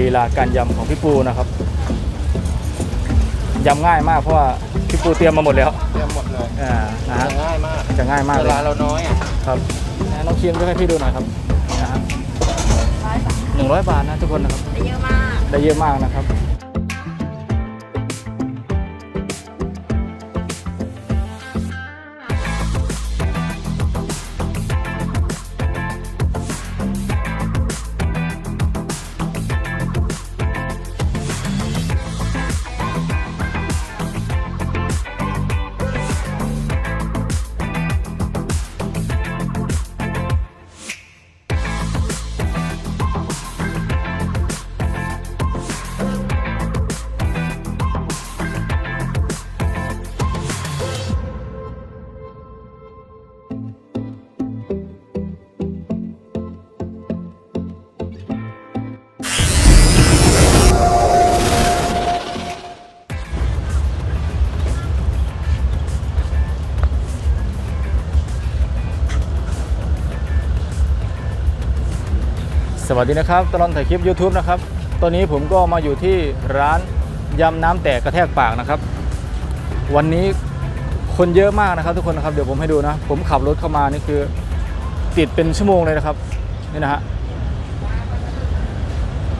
ลีลาการยำของพี่ปูนะครับยำง่ายมากเพราะว่าพี่ปูเตรียมมาหมดแล้วเตรียมหมดเลยอ่านะฮะจะง่ายมากจะง่ายมากเวเลยลาเราน้อยอะครับนะน้องคิมช่วยให้พี่ดูหน่อยครับนะฮะหนึ่งร้อยบาทนะทุกคนนะครับ ได้เยอะมาก ได้เยอะมากนะครับ สวัสดีนะครับตลอดถ่ายคลิป YouTube นะครับ ตอนนี้ผมก็มาอยู่ที่ร้านยำน้ำแตกกระแทกปากนะครับ วันนี้คนเยอะมากนะครับ ทุกคนนะครับเดี๋ยวผมให้ดูนะ ผมขับรถเข้ามานี่คือ ติดเป็นชั่วโมงเลยนะครับนี่นะฮะ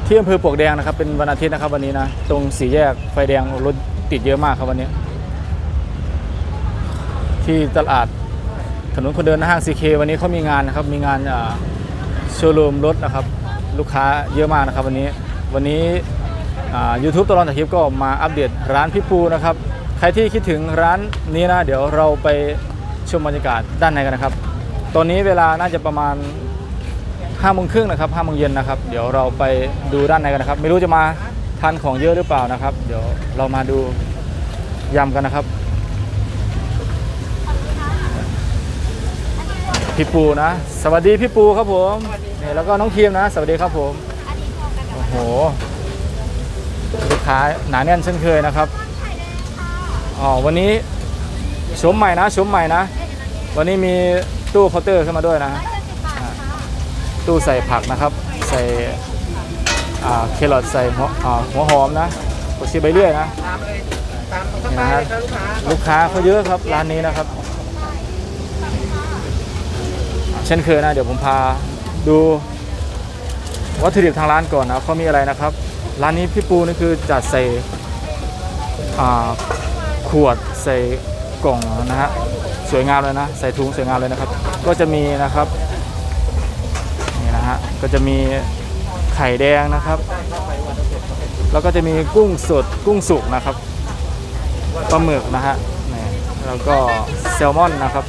ที่อำเภอปลวกแดงนะครับ เป็นวันอาทิตย์นะครับ วันนี้นะตรงสี่แยกไฟแดงรถติดเยอะมากครับวันนี้ ที่ตลาดถนนคนเดินห้างซีเควันนี้เขามีงานนะครับมีงานโชว์รูมรถนะครับ ลูกค้าเยอะมากนะครับวันนี้วันนี้ยูทูบตลอดถ่ายคลิปก็มาอัปเดตร้านพี่ปูนะครับ ใครที่คิดถึงร้านนี้นะ เดี๋ยวเราไปชมบรรยากาศด้านในกันนะครับ ตอนนี้เวลาน่าจะประมาณ5้าโมงครึ่งนะครับห้าโมงเย็นนะครับ เดี๋ยวเราไปดูด้านในกันนะครับ ไม่รู้จะมาทานของเยอะหรือเปล่านะครับ เดี๋ยวเรามาดูยำกันนะครับ พี่ปูนะ สวัสดีพี่ปูครับผมนี่แล้วก็น้องทีมนะ สวัสดีครับผมโอ้โหลูกค้าหนาแน่นเช่นเคยนะครับอ๋อวันนี้ชมใหม่นะชมใหม่นะ วันนี้มีตู้เคาน์เตอร์ขึ้นมาด้วยนะอ่าตู้ใส่ผักนะครับ ใส่อ่าเครอทใส่หัวอ่าหัวหอมนะผักชีใบเลื่อยนะตามเลยตามเข้าไปเลยครับลูกค้าลูกค้าเขาเยอะครับร้านนี้นะครับ เช่นเคยนะ เดี๋ยวผมพาดูวัตถุดิบทางร้านก่อนนะเขามีอะไรนะครับ ร้านนี้พี่ปูนี่คือจัดใส่ขวดใส่กล่องนะฮะสวยงามเลยนะ ใส่ถุงสวยงามเลยนะครับ ก็จะมีนะครับนี่นะฮะก็จะมีไข่แดงนะครับ แล้วก็จะมีกุ้งสดกุ้งสุกนะครับปลาหมึกนะฮะนี่แล้วก็แซลมอนนะครับ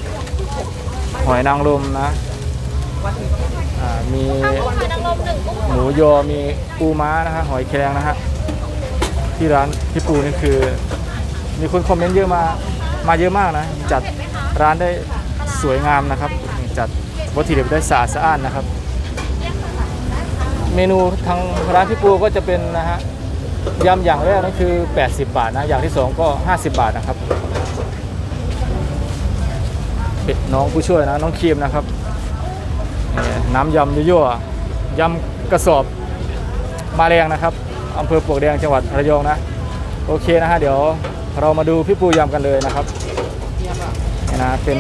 หอยนางรมนะ อ่ามีหมูยอมีปูม้านะฮะหอยแครงนะฮะที่ร้านพี่ปูนี่คือ มีคนคอมเมนต์เยอะมามาเยอะมากนะ จัดร้านได้สวยงามนะครับ จัดวัตถุดิบได้สะอาดสะอ้านนะครับ เมนูทางร้านพี่ปูก็จะเป็นนะฮะยำอย่างแรกนั่นคือ 80 บาทนะ อย่างที่ 2 ก็ 50 บาทนะครับ เป็ดน้องผู้ช่วยนะ น้องครีมนะครับ น้ำยำยั่วยำกระสอบมาแรงนะครับอำเภอปลวกแดงจังหวัดระยองนะ โอเคนะฮะเดี๋ยวเรามาดูพี่ปูยำกันเลยนะครับนี่นะเป็น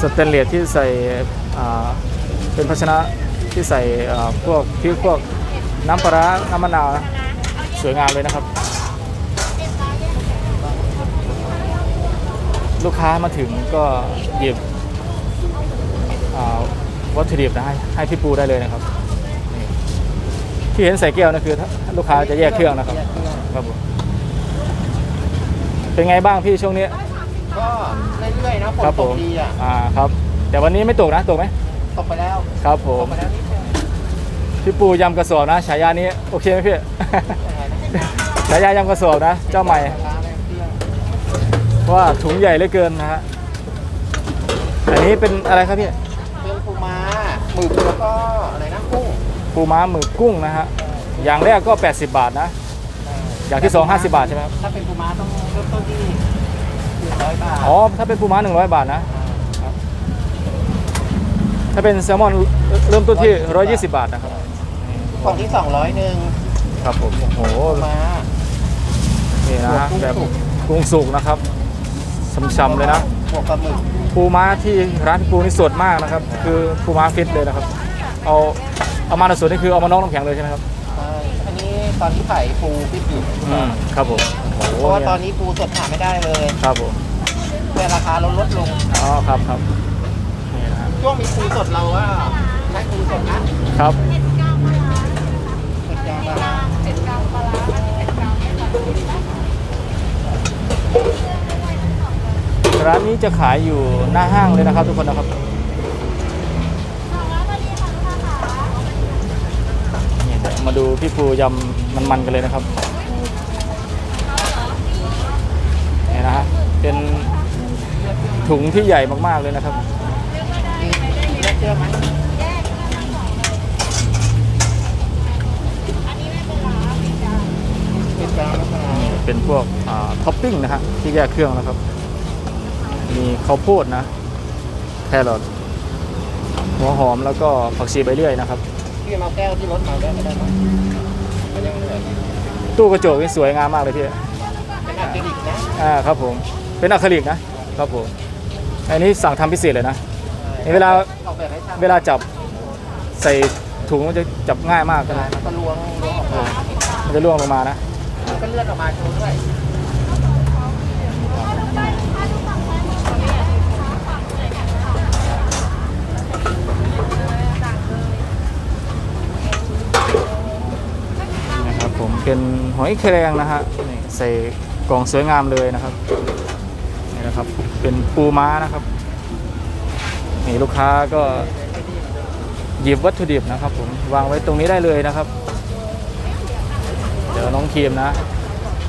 สเตนเลสที่ใส่เป็นภาชนะที่ใส่พวกพริกพวกน้ำปลาน้ำมะนาวนะสวยงามเลยนะครับ ลูกค้ามาถึงก็หยิบ วัตถุดิบนะให้ให้พี่ปูได้เลยนะครับนี่ที่เห็นใส่แก้วนั่นคือถ้าลูกค้าจะแยกเครื่องนะครับครับผมเป็นไงบ้างพี่ช่วงนี้ก็เรื่อยๆนะฝนครับตผกมดีอะอ่าครับ แต่วันนี้ไม่ตกนะตกไหมตกไปแล้วครับผตมกไปแล้วนิดนึงพี่ปูยำกระสอบนะฉายานี้โอเคไหมพี่ ยังไงนะฉายายำกระสอบนะ เจ้าใหม่ร้านอะไรเที่ยงเพราะว่าถุงใหญ่เหลือเกินนะฮะอันนี้เป็นอะไรครับพี่เป็นปูม้าห มึกแล้วก็อะไรนะกุ้งปูม้าหมึกกุ้งนะฮะอย่างแรกก็ 80 บาทนะ อย่างที่สอง50 บาทใช่ไหมครับถ้าเป็นปูม้าต้องเริ่มต้นที่หนึ่งร้อยบาทอ๋อถ้าเป็นปูม้า 100 บาทนะ ถ้าเป็นแซลมอนเริ่มต้นที่ 120 บาทนะครับกล่องที่สองร้อยหนึ่งครับผมโอ้โหมานี่นะฮะกุ้งแบบสุกกุ้งสุกนะครับช้ำๆเลยนะ บวกปลาหมึกปูม้าที่ร้านพี่ปูนี่สดมากนะครับ คือปูม้าฟิตเลยนะครับ เอาเอามาสดนี่คือเอามานอกน้ำแข็งเลยใช่ไหมครับใช่อันนี้ตอนที่ขายปูฟิตอยู่อืมครับผมโอ้โหเพราะว่าตอนเนี่ยนี้ปูสดหาไม่ได้เลยครับผมแต่ราคาลดลดลงอ๋อครับครับนี่นะฮะช่วงมีปูสดเราว่าใช้ปูสดนะครับเผ็ดกลางปลาร้า ร้านนี้จะขายอยู่หน้าห้างเลยนะครับ ทุกคนนะครับนี่เดี๋ยวมาดูพี่ปูยำมันๆกันเลยนะครับนี่นะฮะเป็นถุงที่ใหญ่มากๆเลยนะครับเป็นพวกท็อปปิ้งนะฮะที่แยกเครื่องนะครับ มีข้าวโพดนะแครอทหัวหอมแล้วก็ผักชีใบเลื่อยนะครับ พี่มาแก้วที่รถมาได้ไม่ได้ไหมมันยังเหลืออยู่ตู้กระจกนี่สวยงามมากเลยพี่เป็นอะคริลิกนะอ่าครับผมเป็นอะคริลิกนะครับผมอันนี้สั่งทำพิเศษเลยนะเวลา ออกแบบให้ช่างเวลาจับใส่ถุงมันจะจับง่ายมากนะแล้วก็ล้วงล้วงออกมามันจะล่วงลงมานะก็เลื่อนออกมาโชว์ด้วย ผมเป็นหอยแครงนะฮะนี่ใส่กล่องสวยงามเลยนะครับนี่นะครับเป็นปูม้านะครับนี่ลูกค้าก็หยิบวัตถุดิบนะครับผมวางไว้ตรงนี้ได้เลยนะครับ เดี๋ยวน้องทีมนะ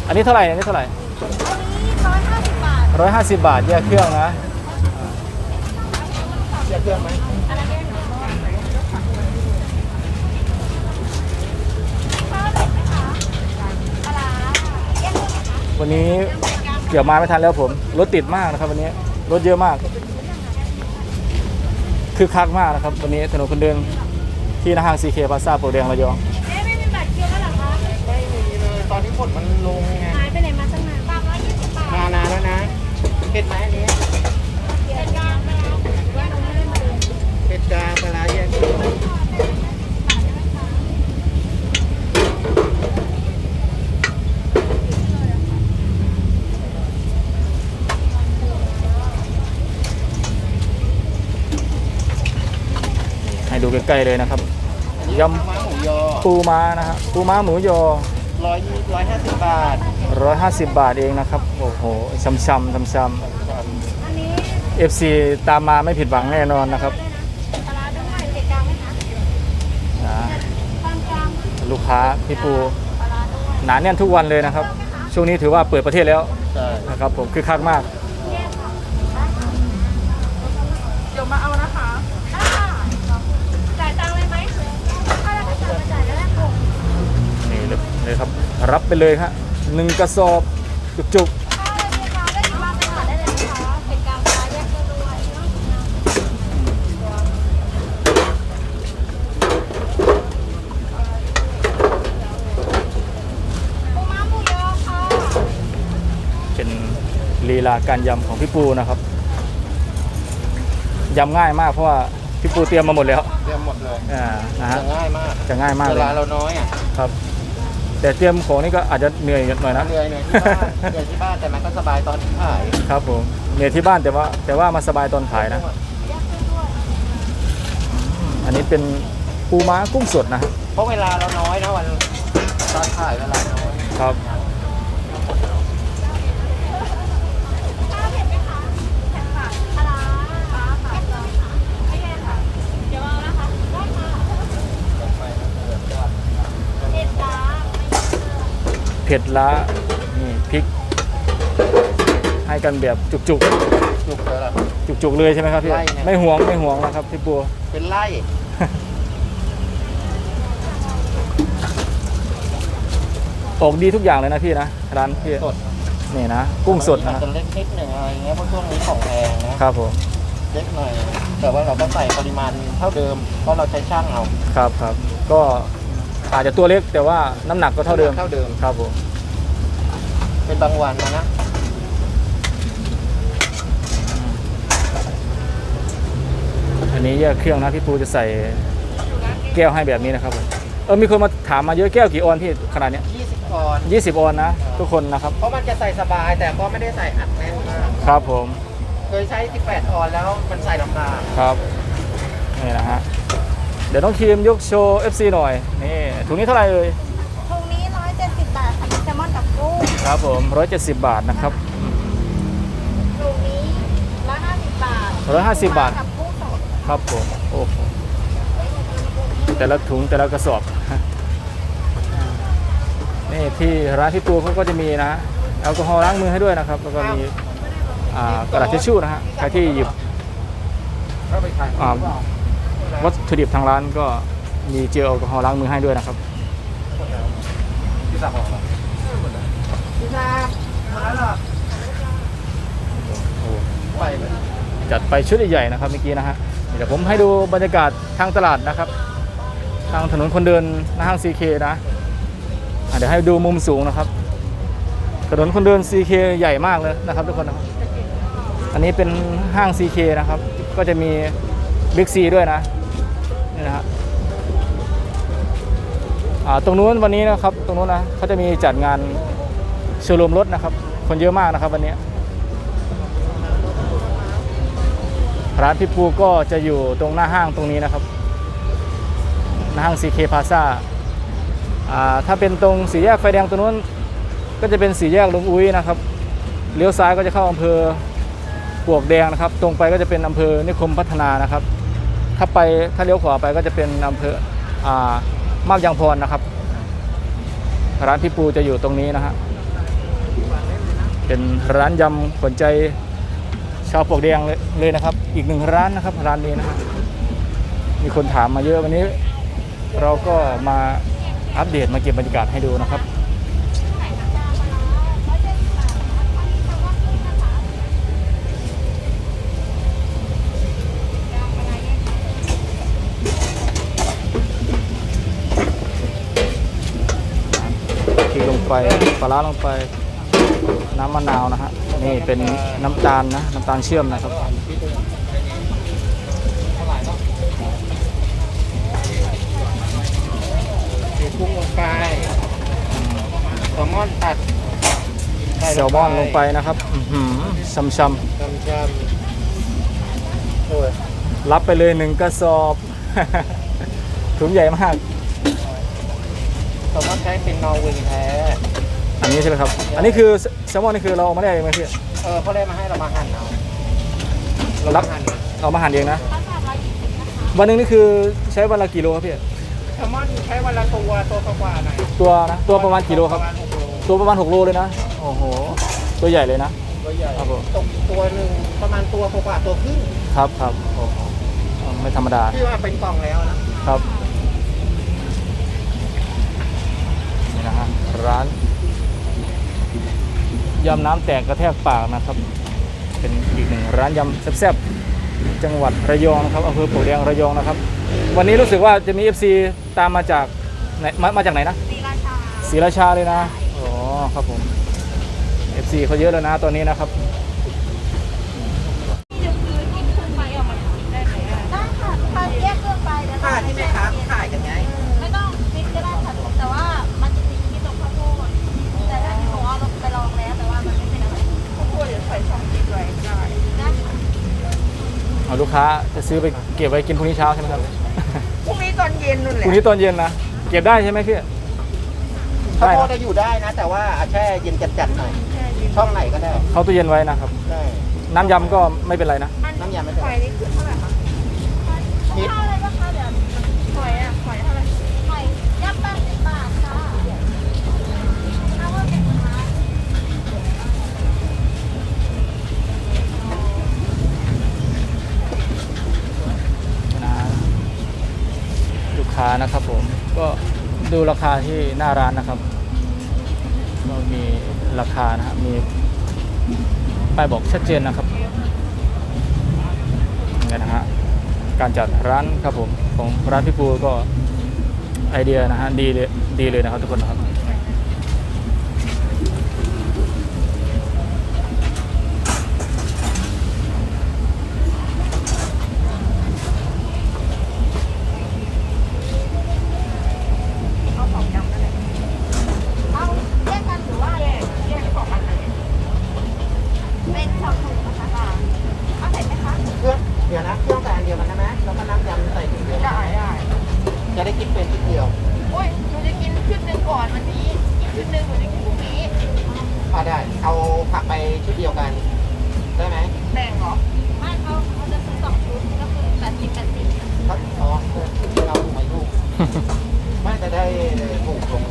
อันนี้เท่าไหร่อันนี้เท่าไหร่ร้อยห้าสิบบาทร้อยห้าสิบบาทแยกเครื่องนะเชื่อเครื่องไหม วันนี้เกี่ยวมาไม่ทันแล้วผม รถติดมากนะครับ วันนี้รถเยอะมาก คือคักมากนะครับ วันนี้ถนนคนเดินที่หน้าห้างซีเคพาซาโปรแดงระยองเอ๊ะไม่มีบัตรคิวแล้วเหรอคะไม่มีเลยตอนนี้ฝนมันลงไง หายไปไหนมาตั้งนานสามร้อยยี่สิบบาท มานานแล้วนะเผ็ดไหมอันนี้ เป็นกลางไปแล้วว่าเราไม่ได้มาเดิน เผ็ดกลางปลาร้าแยกเครื่อง ให้ดูใกล้ๆเลยนะครับยำม้าหมูยอปูม้านะฮะปูม้าหมูยอ ร้อยยี่ร้อยห้าสิบบาท150 บาทเองนะครับ โอ้โหช้ำๆช้ำอันนี้ๆ FC ตามมาไม่ผิดหวังแน่นอนนะครับปลาร้าด้วยเผ็ดกลางไหมคะนะกลางกลางลูกค้าพี่ปูปลาร้าด้วยหนาแน่นทุกวันเลยนะครับ ช่วงนี้ถือว่าเปิดประเทศแล้วใช่นะครับผมคือคักมาก เดี๋ยวมาเอานะคะได้ค่ะจ่ายตังค์เลยไหมถ้าเราไม่จ่ายมาจ่ายแล้วแรกผม นี่เลยครับรับไปเลยฮะหนึ่งกระสอบจุกถ้าเลยมีค่ะได้อยู่บ้านไปขอได้เลยนะคะเผ็ดกลางปลาร้าแยกเครื่องด้วยปูม้าหมูยอค่ะๆเป็นลีลาการยำของพี่ปูนะครับยำง่ายมากเพราะว่าพี่ปูเตรียมมาหมดแล้วเตรียมหมดเลยอ่านะฮะจะง่ายมากจะง่ายมากเวเลยลาเราน้อยอะครับ แต่เตรียมของนี่ก็อาจจะเหนื่อยหน่อยนะ เหนื่อยเหนื่อยที่บ้านเหนื่อยที่บ้านแต่มันก็สบายตอนที่ขายครับผมเหนื่อยที่บ้านแต่ว่า แต่ว่ามาสบายตอนขายนะ อันนี้เป็นปูม้ากุ้งสดนะ เพราะเวลาเราน้อยนะวันตอนขายเวลาน้อยครับ ข้าวเผ็ดไหมคะเผ็ดค่ะปลาร้าปลาค่ะไม่แย่ค่ะ เดี๋ยวเอานะคะได้ค่ะเผ็ดจ้า เผ็ดละนี่พริก ให้กันแบบจุกจุกเลยล่ะ ๆ จุกๆ เลยใช่ไหมครับพี่ ไล่เนี่ย ไม่ห่วงไม่ห่วงนะครับพี่ปูเป็นไล่ออกดีทุกอย่างเลยนะพี่นะร้านพี่สดนี่นะ กุ้งสดอานะจจะเล็กนิดหนึ่งอะไรเงี้ยเพราะช่วงนี้ของแพงนะครับผมเล็กหน่อย แต่ว่าเราก็ใส่ปริมาณเท่าเดิมเพราะเราใช้ช่างเอา ครับครับก็ อาจจะตัวเล็กแต่ว่าน้ำหนักก็เท่าเดิม เท่าเดิม ครับผม เป็นบางวันนะนะอันนี้แยกเครื่องนะพี่ปูจะใส่แก้วให้แบบนี้นะครับผมเออมีคนมาถามมาเยอะแก้วกี่ออนพี่ขนาดเนี้ย20ออน 20 ออนนะ ทุกคนนะครับเพราะมันจะใส่สบายแต่ก็ไม่ได้ใส่อัดแน่นมาก ครับผม เคยใช้ 18 ออนแล้วมันใส่ลำบากครับนี่นะฮะ เดี๋ยวน้องครีมยกโชว์ FC หน่อยนี่ถุงนี้เท่าไหร่เอ่ยตรงนี้ร้อยเจ็ดสิบบาทค่ะมีแซลมอนกับกุ้งครับผม170 บาทนะครับตรงนี้ร้อยห้าสิบบาท150บาท กับกุ้งสดครับผมโอ้โหแต่ละถุงแต่ละกระสอบ นี่ที่ร้านพี่ปูเขาก็จะมีนะแอลกอฮอล์ล้างมือให้ด้วยนะครับ แล้วก็มีอ่ากระดาษทิชชู่นะฮะใครที่หยิบก็ไปขายอ่า วัตถุดิบทางร้านก็มีเจลแอลกอฮอล์ล้างมือให้ด้วยนะครับพี่สาวบอกพี่สาวมาแล้วไปจัดไปชุดใหญ่ๆนะครับเมื่อกี้นะฮะเดี๋ยวผมให้ดูบรรยากาศทางตลาดนะครับ ทางถนนคนเดินหน้าห้าง CK นะอะเดี๋ยวให้ดูมุมสูงนะครับ ถนนคนเดิน CK ใหญ่มากเลยนะครับทุกคนนะครับอันนี้เป็นห้าง CK นะครับ ก็จะมี Big C ด้วยนะ นี่นะฮะตรงนู้นวันนี้นะครับตรงนู้นนะเขาจะมีจัดงานโชว์รูมรถนะครับ คนเยอะมากนะครับวันนี้ ร้านพี่ปูก็จะอยู่ตรงหน้าห้างตรงนี้นะครับหน้าห้าง CK Plaza อ่าถ้าเป็นตรงสี่แยกไฟแดงตรงนู้น ก็จะเป็นสี่แยกลุงอุ้ยนะครับเลี้ยวซ้ายก็จะเข้าอำเภอปวกแดงนะครับ ตรงไปก็จะเป็นอำเภอนิคมพัฒนานะครับ ถ้าไปถ้าเลี้ยวขวาไปก็จะเป็นอำเภออ่ามาบยางพรนะครับร้านพี่ปูจะอยู่ตรงนี้นะฮะเป็นร้านยำขวัญใจชาวปวกแดงเลยเลยนะครับ อีกหนึ่งร้านนะครับร้านนี้นะครับมีคนถามมาเยอะวันนี้ เราก็มาอัปเดตมาเก็บบรรยากาศให้ดูนะครับ พริกลง ไปปลาร้าลงไป น้ำมะนาวนะฮะนี่เป็นน้ำตาลนะน้ำตาลเชื่อมนะครับสีกุ้งลงไปแซลมอนตัดแซลมอนลงไปนะครับอื้อหือช่ำจำจำโอ้ยๆรับไปเลยหนึ่งกระสอบ ถุงใหญ่มาก แซลมอนใช้เป็นนอร์เวย์แท้อันนี้ใช่ไหมครับ อันนี้คือแซลมอนนี่คือเราเอามาได้เองไหมพี่ เออเขาได้มาให้เรามาหั่นเอาเรารับ มาหั่นเอามาหั่นเองนะข้าวสารร้อยยี่สิบนะคะวันหนึงนี่คือใช้วันละกี่โลครับพี่ แซลมอนใช้วันละตัวตัวกว่าๆหน่อยตัวนะ ตัวประมาณกี่โลครับ ประมาณหกโลตัวประมาณ6โลเลยนะ โอ้โห ตัวใหญ่เลยนะ ตัวใหญ่ครับผม ตกตัวหนึ่งประมาณตัวกว่าๆตัวครึ่งครับครับโอ้โหไม่ธรรมดา ที่ว่าเป็นกล่องแล้วนะครับ นี่นะฮะ ร้านยำน้ำแตกกระแทกปากนะครับ เป็นอีกหนึ่งร้านยำแซ่บๆจังหวัดระยองนะครับอำเภอปลวกแดงระยองนะครับ วันนี้รู้สึกว่าจะมี FC ตามมาจากไหนมามาจากไหนนะศรีราชาศรีราชาเลยนะอ๋อครับผม FC เขาเยอะแล้วนะตอนนี้นะครับ ค้าจะซื้อไปเก็บไว้กินพรุ่งนี้เช้าใช่ไหมครับพรุ่งนี้ตอนเย็นนู่นแหพละรุ่งนี้ตอนเย็นนะเก็บได้ใช่ไหมพี่ ข้าวได้โพนะดจะอยู่ได้นะ แต่ว่าเอาแช่เย็นจัดๆหน่อยช่องไหนก็ได้เขาตู้เย็นไว้นะครับ ได้น้ำยำก็ไม่เป็นไรนะน้ำยำไม่เป็นไฟไรนี่คือเท่าไหร่คะข้าวอะไรบ้างคะเดี๋ยวหอยอะหอยเท่าไหร่หอยย่างแปดสิบบาทค่ะข้าวว่าเป็นคะ นะลูกค้า นะครับผมก็ดูราคาที่หน้าร้านนะครับก็มีราคานะฮะมีป้ายบอกชัดเจนนะครับนี่นะฮะการจัดร้านครับผมของร้านพี่ปูก็ไอเดียนะฮะดีเลยดีเลยนะครับทุกคนนะครับ เอาสองยำนั่นแหละเอาแยกกันหรือว่าแยกแยกสองอันเลยเป็นสองถุงนะคะเอาใส่ไหมคะ เครื่องเดี๋ยวนะเครื่องแต่อันเดียวกันใช่ไหมแล้วก็น้ำยำใส่ถุงเดียว ได้ได้ จะได้คิดเป็นชุดเดียว โอ้ยหนูจะกินชุดหนึ่งก่อนวันนี้อีกชุดหนึ่งหนูจะกินพรุ่งนี้ อ่าได้ เอาผักไปชุดเดียวกัน ได้ไหม แบ่งเหรอ ไม่เขาเขาจะซื้อสองชุดก็คือแปดสิบแปดสิบ ครับอ๋อเออชุดที่เราถูกอายุไม่จะได้ถูกลง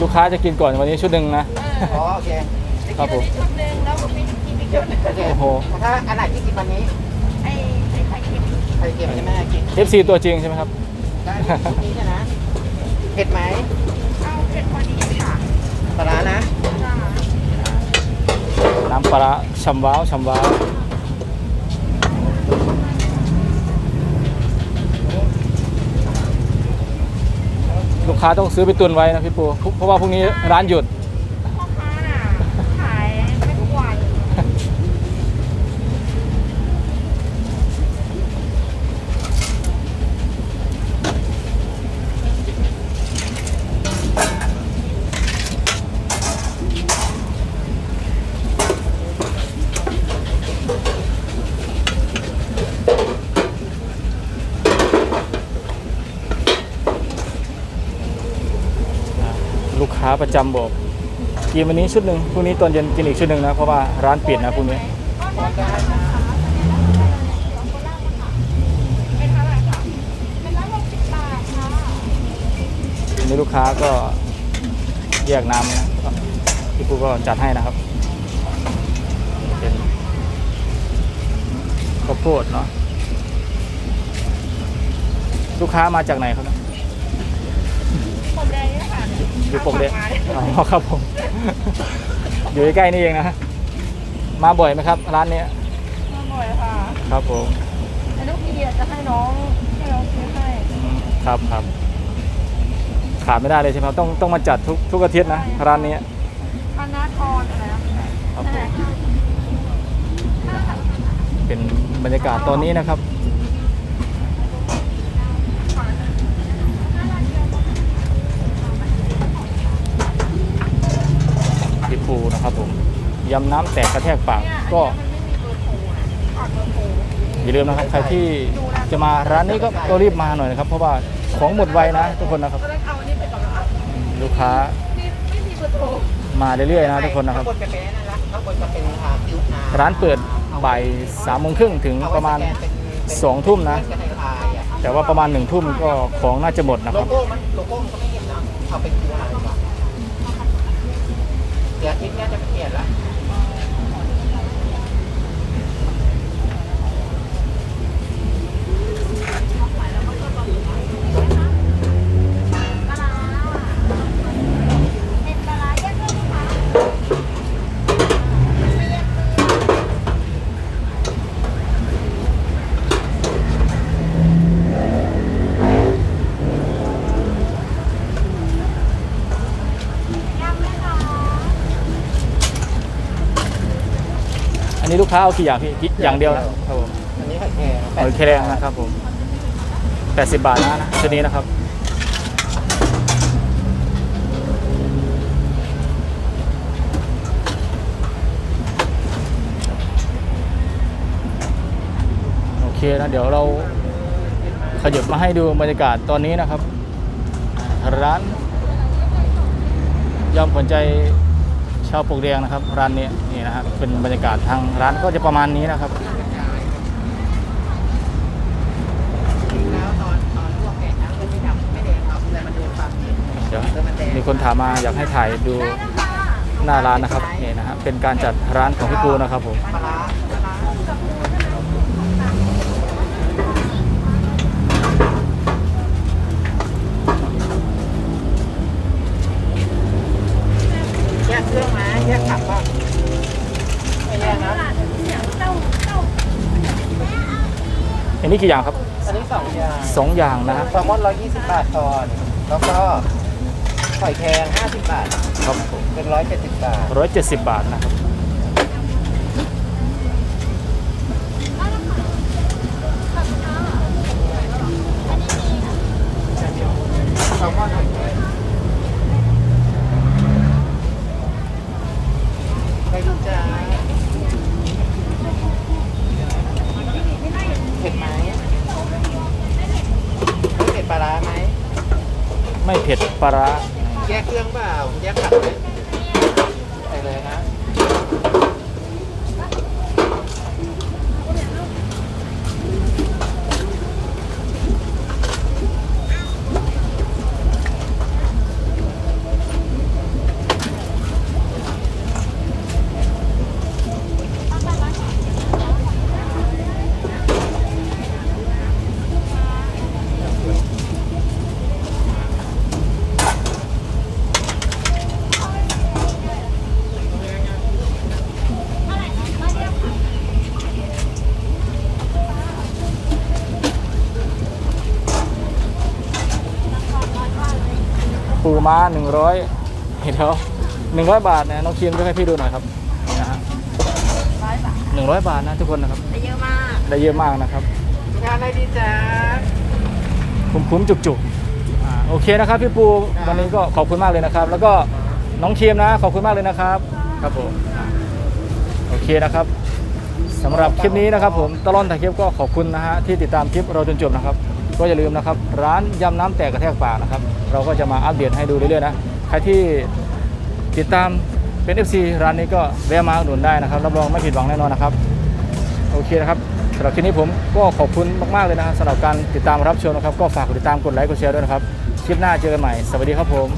ลูก ค้าจะกินก่อนวันนี้ชุดหนึ่งนะเอออ๋อโอเคจะครักิบนผมอันนี้ชุดหนึ่งแล้วก็มีกินอีกชุดหนึ่งโอเคโอ้โหถ้าอันไหนที่กินวันนี้ไอ้ไอ้ไข่เค็มใครเก็บใช่ไหมกิน FC ตัวจริงใช่ไหมครับได้ชุดนี้ใช่ไหมเผ็ดไหมเอาเผ็ดพอดีค่ะปลาร้านะจ้าน้ำปลาร้าชำว้าวชำว้าว ลูกค้าต้องซื้อไปตุนไว้นะพี่ปูเพราะว่าพรุ่งนี้ร้านหยุด พ่อค้าน่ะขายไม่ทุกวัน ลูก ค้าประจำบอกกินวันนี้ชุดหนึ่งพรุ่งนี้ตอนเย็นกินอีกชุดหนึ่งนะ เพราะว่าร้านปิดนะพรุ่งนี้ก็ได้ค่ะเป็นเท่าไหร่คะเป็นร้อยหกสิบบาทค่ะวันนี้ลูกค้าก็แยกน้ำนะพี่ปูก็จัดให้นะครับเป็นข้าวโพดเนาะลูกค้ามาจากไหนครับ อยู่ปกเด็อาฝากมาอ๋อครับผม อยู่ใกล้ๆนี่เองนะมาบ่อยไหมครับ ร้านเนี้ยมาบ่อยค่ะครับผมแต่ลูกพี่อะจะให้น้องให้น้องซื้อให้อืมครับครับขาดไม่ได้เลยใช่ไหมครับต้องต้องมาจัดทุกทุกอาทิตย์นะร้านนี้คณะทรอะไรนะครับผมเป็นบรรยากาศตอนนี้นะครับ พี่ปู นะครับผมยำน้ำแตกกระแทกปากก็ อย่าลืมนะครับ ใครที่จะมาร้านนี้ก็ก็รีบมาหน่อยนะครับ เพราะว่าของหมดไวนะ ทุกคนนะครับ ลูกค้ามาเรื่อยๆนะทุกคนนะครับ ร้านเปิดบ่ายสามโมงครึ่งถึงประมาณสองทุ่มนะ แต่ว่าประมาณหนึ่งทุ่มก็ของน่าจะหมดนะครับโก้มันโลโก้มันก็ไม่เห็นนะเอาเป็นคิวอาร์ เดี๋ยวอาทิตย์หนี้าจะเปลี่ยนละ อันนี้ลูกค้าเอากี่อย่างพี่กี่อย่างเดียวนะครับผมอันนี้ไข่แครงหอยแครงนะครับผม80 บาทนะนะชุดนี้นะครับ โอเคนะ เดี๋ยวเราขยับมาให้ดูบรรยากาศตอนนี้นะครับ ร้านยอมผลใจชาวปลูกแดงนะครับ ร้านนี้นี่นะครับเป็นบรรยากาศทางร้านก็จะประมาณนี้นะครับมีคนถามมาอยากให้ถ่ายดูหน้าร้านนะครับนี่นะฮะเป็นการจัดร้านของพี่ปูนะครับผม เครื่องไหมแยกผักป่ะไม่แยกนะอันนี้กี่อย่างครับอันนี้สองอย่างสองอย่างนะฮะแซลมอนร้อยยี่สิบบาทก่อนแล้วก็หอยแครง50บาทครับผมเป็น170บาทร้อยเจ็ดสิบบาทนะครับ แซลมอนหอยแครงไปดูจ้าเผ็ดไหมไม่เผ็ดปลาร้าไหม ไม่เผ็ด ปลาร้าแยกเครื่องเปล่าแยกผักไหม ม้าหนึ่งร้อยเห็นแล้วหนึ่งร้อยบาทนะน้องคิมยกให้พี่ดูหน่อยครับนี่นะฮะร้อยบาทหนึ่งร้อยบาทนะทุกคนนะครับได้เยอะมากได้เยอะมากนะครับงานอะไรดีจ้าคุ้มๆจุกๆอ่าโอเคนะครับพี่ปูวันนี้ก็ขอบคุณมากเลยนะครับ แล้วก็น้องเคียมนะ ขอบคุณมากเลยนะครับ ครับผมอ่าโอเคนะครับสำหรับคลิปนี้นะครับผมตลอดถ่ายคลิปก็ขอบคุณนะฮะที่ติดตามคลิปเราจนจบนะครับ ก็อย่าลืมนะครับ ร้านยำน้ำแตกกระแทกปากนะครับ เราก็จะมาอัปเดตให้ดูเรื่อยๆนะ ใครที่ติดตามเป็น FC ร้านนี้ก็แวะมาอุดหนุนได้นะครับ รับรองไม่ผิดหวังแน่นอนนะครับ โอเคนะครับสำหรับคลิปนี้ผมก็ขอบคุณมากๆเลยนะครับสำหรับการติดตามรับชมนะครับ ก็ฝากกดติดตามกดไลค์กดแชร์ด้วยนะครับ คลิปหน้าเจอกันใหม่ สวัสดีครับผม